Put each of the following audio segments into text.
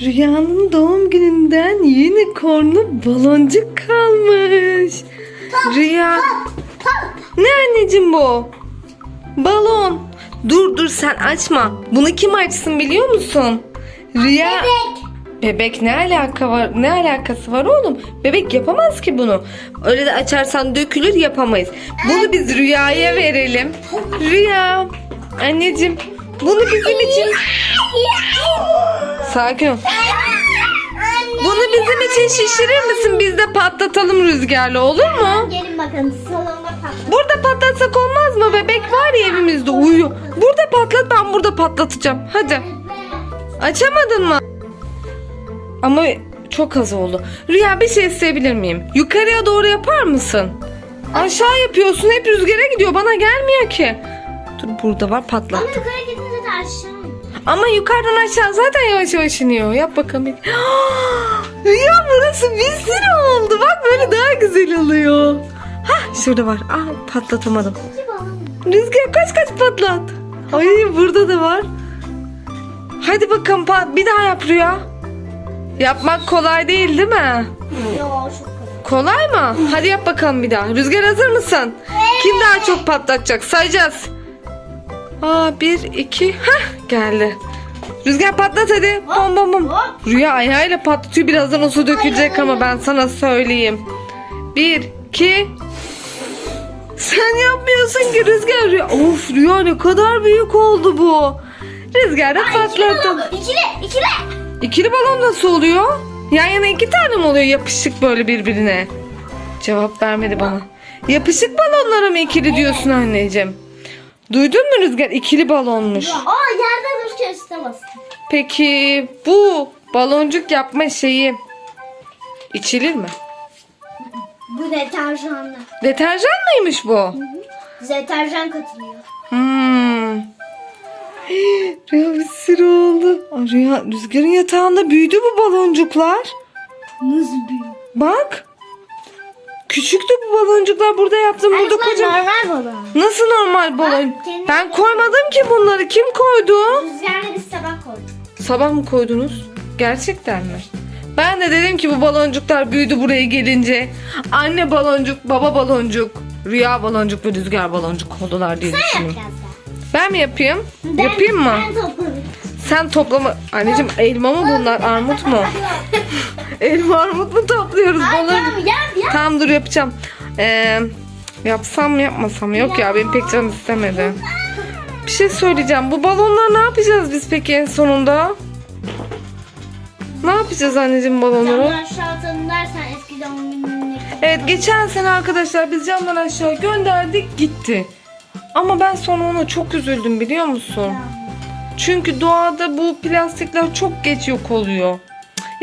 Rüyanın doğum gününden yeni kornu baloncuk kalmış. Rüya. Ne anneciğim bu? Balon. Dur dur sen açma. Bunu kim açsın biliyor musun? Rüya. Bebek. Bebek ne alaka var? Ne alakası var oğlum? Bebek yapamaz ki bunu. Öyle de açarsan dökülür yapamayız. Bunu biz Rüya'ya verelim. Rüya. Anneciğim bunu bizim için sakin ol. Bunu bizim için şişirir misin? Biz de patlatalım rüzgarla olur mu? Gelin bakın salonda patladı. Burada patlatsak olmaz mı? Bebek var ya evimizde uyuyor. Burada patlat ben burada patlatacağım. Hadi. Açamadın mı? Ama çok az oldu. Rüya bir şey isteyebilir miyim? Yukarıya doğru yapar mısın? Aşağı yapıyorsun hep rüzgara gidiyor bana gelmiyor ki. Dur burada var Ama patlattım. yukarı gidince de aşağı. Ama yukarıdan aşağı zaten yavaş yavaş iniyor. Yap bakalım. Rüya burası bir sürü oldu. Bak böyle daha güzel oluyor. Hah şurada var. Aa patlatamadım. İki balon. Rüzgar kaç kaç patlat. Ay burada da var. Hadi bakalım pat bir daha yap Rüya. Yapmak kolay değil değil mi? Yo çok kolay. Kolay mı? Hadi yap bakalım bir daha. Rüzgar hazır mısın? Kim daha çok patlatacak? Sayacağız. Aa bir iki. Hah geldi. Rüzgar patlat hadi. Bom bom bom. Rüya ayağıyla patlatıyor. Birazdan o su dökülecek ama ben sana söyleyeyim. Bir, iki. Sen yapmıyorsun ki Rüzgar. Rüya. Of Rüya ne kadar büyük oldu bu. Rüzgar da balon. İkili. İkili. İkili balon nasıl oluyor? Yan yana iki tane mi oluyor yapışık böyle birbirine? Cevap vermedi bana. Yapışık balonlara mı ikili diyorsun anneciğim? Duydun mu Rüzgar? İkili balonmuş. Aa yerde dururken üstüne bastım. Peki bu baloncuk yapma şeyi içilir mi? Bu deterjanlı. Deterjan mıymış bu? Deterjan katılıyor. Hmm. Rüya bir sürü oldu. Rüya, Rüzgar'ın yatağında büyüdü bu baloncuklar. Nasıl büyük? Bak. Küçüktü bu baloncuklar burada yaptım. Burada kocaman. normal balon. Nasıl normal balon? Ben koymadım ki bunları. Kim koydu? Rüzgarla biz sabah koyduk. Sabah mı koydunuz? Gerçekten mi? Ben de dedim ki bu baloncuklar büyüdü buraya gelince. Anne baloncuk, baba baloncuk, rüya baloncuk ve rüzgar baloncuk oldular diye da. Ben mi yapayım? Ben- yapayım mı? Ben topladım. Sen toplama. Anneciğim elma mı bunlar? Armut mu? elma armut mu topluyoruz? Ay Balon... tamam yap yap. Tamam dur yapacağım. Ee, yapsam mı yapmasam mı? Yok ya benim pek canım istemedi. Bir şey söyleyeceğim. Bu balonlar ne yapacağız biz peki en sonunda? Ne yapacağız anneciğim balonları? Camdan aşağı atalım dersen eski doğum. Evet geçen sene arkadaşlar biz camdan aşağı gönderdik gitti. Ama ben sonra ona çok üzüldüm biliyor musun? Çünkü doğada bu plastikler çok geç yok oluyor.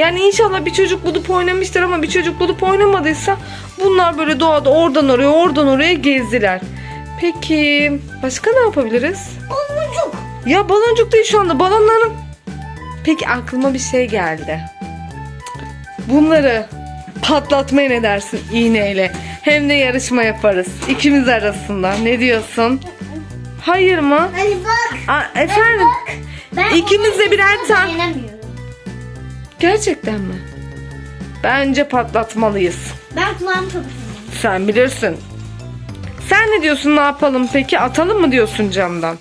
Yani inşallah bir çocuk bulup oynamıştır ama bir çocuk bulup oynamadıysa bunlar böyle doğada oradan oraya oradan oraya gezdiler. Peki başka ne yapabiliriz? Baloncuk. Ya baloncuk değil şu anda balonların. Peki aklıma bir şey geldi. Bunları patlatmaya ne dersin iğneyle? Hem de yarışma yaparız ikimiz arasında. Ne diyorsun? Hayır mı? Hadi bak. Aa, efendim? Ben İkimiz de birer tane. Gerçekten mi? Bence patlatmalıyız. Ben kulağımı kapatacağım. Sen bilirsin. Sen ne diyorsun ne yapalım peki? Atalım mı diyorsun camdan?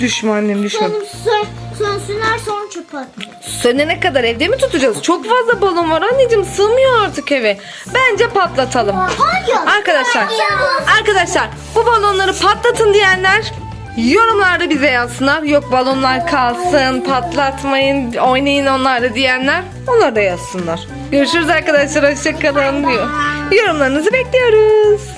Düşme annem düşme. Sonum sön, sönsünler sonra çöpe atacağım. Sönene kadar evde mi tutacağız? Çok fazla balon var anneciğim sığmıyor artık eve. Bence patlatalım. Hayır. Arkadaşlar, Hayır. arkadaşlar bu balonları patlatın diyenler yorumlarda bize yazsınlar. Yok balonlar kalsın, patlatmayın, oynayın onlarla diyenler onlar da yazsınlar. Görüşürüz arkadaşlar, hoşçakalın diyor. Yorumlarınızı bekliyoruz.